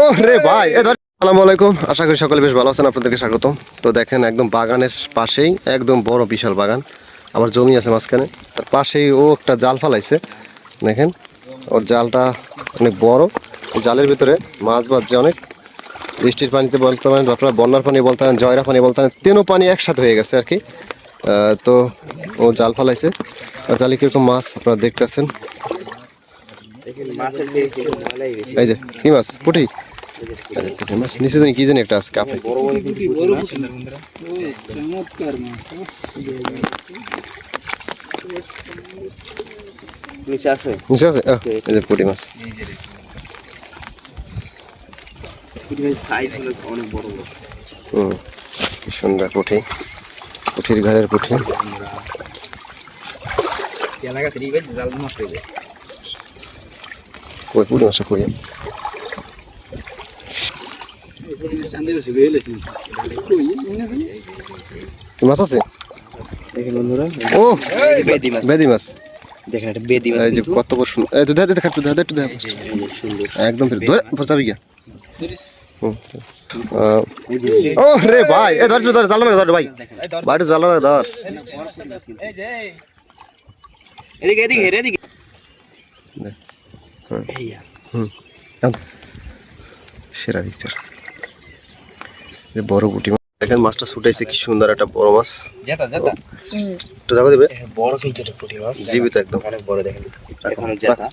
ও রে ভাই আসসালামু আলাইকুম। আশা করি সকলে বেশ ভালো আছেন, আপনাদেরকে স্বাগতম তো দেখেন, একদম বাগানের পাশেই, একদম বড় বিশাল বাগান। আবার জমি আছে মাঝখানে। তার পাশেই ও একটা জাল ফালাইছে। দেখেন, ওর জালটা অনেক বড়। জালের ভিতরে মাছ বাজছে অনেক। বৃষ্টির পানিতে বলতে পারেন আপনারা বন্যার পানি বলতে পারেন জয়রা পানি বলতে পারেন, তেনও পানি একসাথে হয়ে গেছে আর কি। তো ও জাল ফালাইছে। জালে কীরকম মাছ আপনারা দেখতেছেন? এই যে কি মাছ? পুঁটি? পুঁটি মাছ। নিচে জানি কি জানি একটা আছে কাপে। নিচে আছে? নিচে আছে? আহ, এই যে পুঁটি মাছ। সাইজ হলো অনেক বড় বড়। হুম কি সুন্দর পুঁটি। পুঁঠির ঘরের পুঁটি। এলাকা থেকে জাল হয়ে যায়। পুঁটি মাছ কই কি মাছ আছে ও বেদি মাছ দেখেন এটা বেদি মাছ এই যে কত বড় সুন্দর এই তো দেখা একটু দেখা এই যে সুন্দর একদম ফিরে ধরে পচাবি গিয়া এই যে ও রে ভাই এ ধর ধর জ্বালানো ধর ভাই ভাই জ্বালানো ধর এদিকে এদিকে এদিকে দেখ। সেরা পিকচার যে বড় গুটি মাছ। দেখেন মাছটা ছুটাইছে কি সুন্দর একটা বড় মাছ। জেতা জেতা। একটু জায়গা দেবে? বড় কিন্তু পুঁটি মাছ। জীবিত একদম। অনেক বড় দেখেন। এখনও জেতা।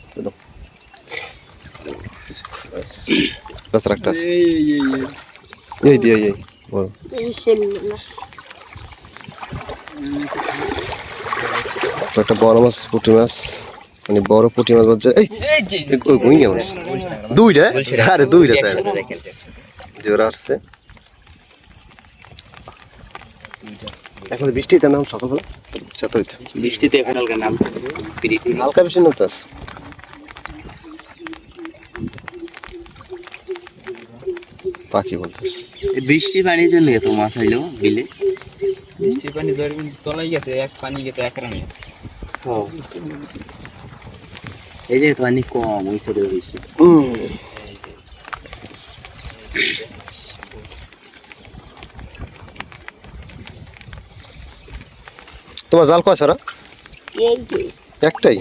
তাছাড়া একটা আছে। এই দিয়ে এই বড়। একটা বড় মাছ পুঁটি মাছ। মানে বড় পুঁটি মাছ বলছে এই এই মাছ দুইটা? আরে দুইটা স্যার দেখেন জোর আসছে। এখন বৃষ্টি তার নাম সকালবেলা? চাত বৃষ্টিতে এখন হালকা নাম হালকা বেশি নামতাস পাখি বলতেস বৃষ্টি পানির জন্য এত মাছ আইলো বিলে। বৃষ্টির পানি জোর তলাই গেছে এক পানি গেছে এক রানে। এই যে পানি কম ওই সাইডে বেশি তোমার জাল কয় সারা? একটাই।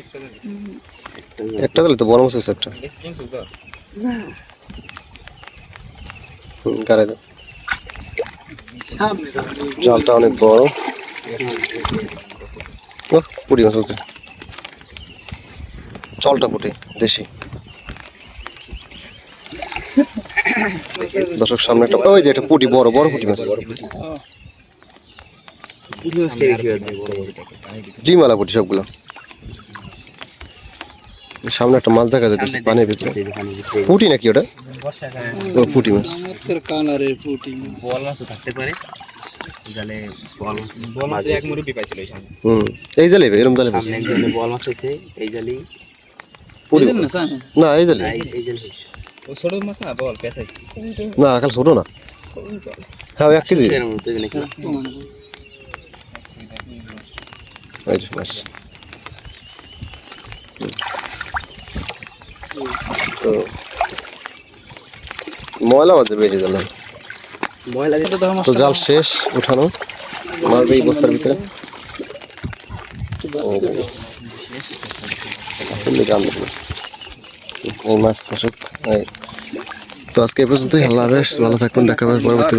একটা দিলে তো বড় মাছ একটা গাড়ি দাও। জালটা অনেক বড়। ও পুরি মাছ বলছে চলটা পুটি দেশি। দর্শক সামনে একটা ওই যে একটা পুটি বড় বড় পুটি মাছ। ডিমালা পুটি সবগুলো। সামনে একটা মাছ দেখা যাচ্ছে পানির ভিতরে। পুটি নাকি ওটা? ও পুটি মাছ। বল মাছও থাকতে পারে। জালে বল বল মাছে এক মুরব্বি পাইছিল এই সামনে। হুম এই জালে এরম জালে বল মাছ এই জালেই না? এই জালে না, কাল ছোট না। হ্যাঁ এক কেজি। ময়লা মাঝে বেরিয়ে গেল। ময়লা তো জাল শেষ উঠানো। মাছ এই বস্তার ভিতরে। এই মাছ। তো আজকে এ পর্যন্তই আল্লাহ হাফেজ ভালো থাকবেন দেখা হবে পরবর্তী